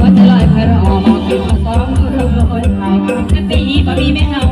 ว่าจะลอยพระรอมองกินสองรอยเขาแต่ปีบ่มีไม่เอา